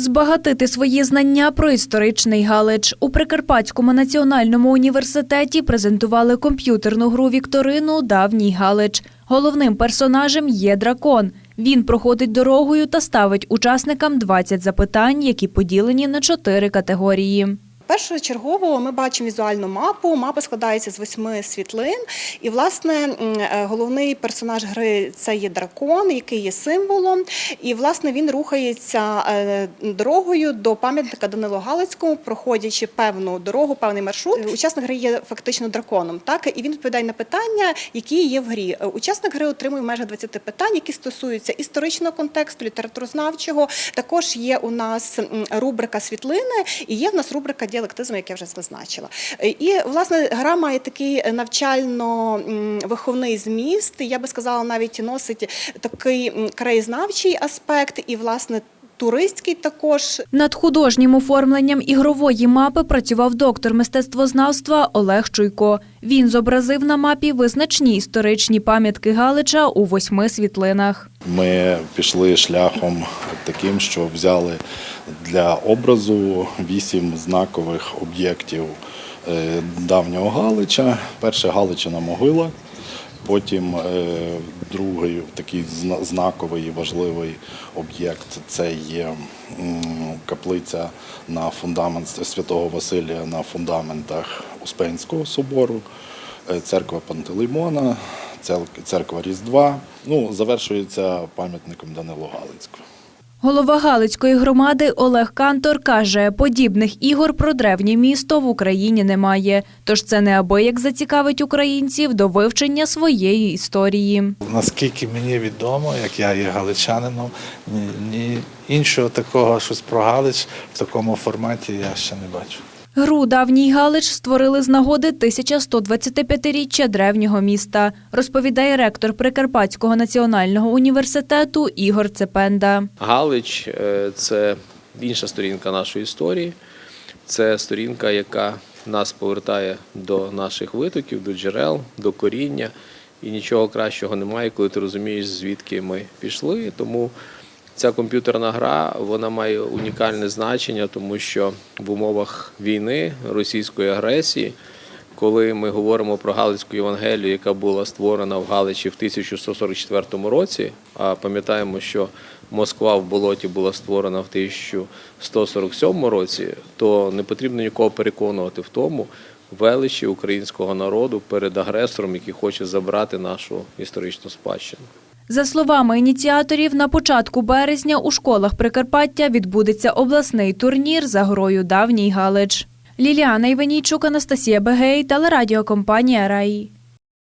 Збагатити свої знання про історичний Галич у Прикарпатському національному університеті презентували комп'ютерну гру Вікторину Давній Галич. Головним персонажем є дракон. Він проходить дорогою та ставить учасникам 20 запитань, які поділені на чотири категорії. Першочергово ми бачимо візуальну мапу. Мапа складається з восьми світлин. І, власне, е, головний персонаж гри це є дракон, який є символом. І, власне, він рухається е, дорогою до пам'ятника Данило Галицькому, проходячи певну дорогу, певний маршрут. Учасник гри є фактично драконом, так і він відповідає на питання, які є в грі. Е, Учасник гри отримує майже 20 питань, які стосуються історичного контексту, літературознавчого. Також є у нас рубрика світлини, і є в нас рубрика діалектизм, як я вже зазначила. І власне гра має такий навчально-виховний зміст. Я би сказала, навіть носить такий краєзнавчий аспект, і власне туристський також. Над художнім оформленням ігрової мапи працював доктор мистецтвознавства Олег Чуйко. Він зобразив на мапі визначні історичні пам'ятки Галича у восьми світлинах. Ми пішли шляхом таким, що взяли для образу вісім знакових об'єктів е, давнього Галича. Перше Галичина могила, потім е, другий такий знаковий і важливий об'єкт це є каплиця на фундамент Святого Василія на фундаментах Успенського собору, е, церква Пантелеймона, церква Різдва. Ну, завершується пам'ятником Данилу Галицького. Голова Галицької громади Олег Кантор каже, подібних ігор про древнє місто в Україні немає. Тож це неабияк зацікавить українців до вивчення своєї історії. Наскільки мені відомо, як я є галичанином, ні, ні іншого такого щось про Галич в такому форматі я ще не бачу. Гру Давній Галич створили з нагоди 1125-річчя древнього міста, розповідає ректор Прикарпатського національного університету Ігор Цепенда. Галич е, це інша сторінка нашої історії. Це сторінка, яка нас повертає до наших витоків, до джерел, до коріння. І нічого кращого немає, коли ти розумієш, звідки ми пішли. Тому ця комп'ютерна гра вона має унікальне значення, тому що в умовах війни, російської агресії, коли ми говоримо про Галицьку Євангелію, яка була створена в Галичі в 1144 році, а пам'ятаємо, що Москва в болоті була створена в 1147 році, то не потрібно нікого переконувати в тому величі українського народу перед агресором, який хоче забрати нашу історичну спадщину. За словами ініціаторів, на початку березня у школах Прикарпаття відбудеться обласний турнір за грою Давній Галич. Ліліана Іванійчук, Анастасія Бегей, телерадіокомпанія Раї.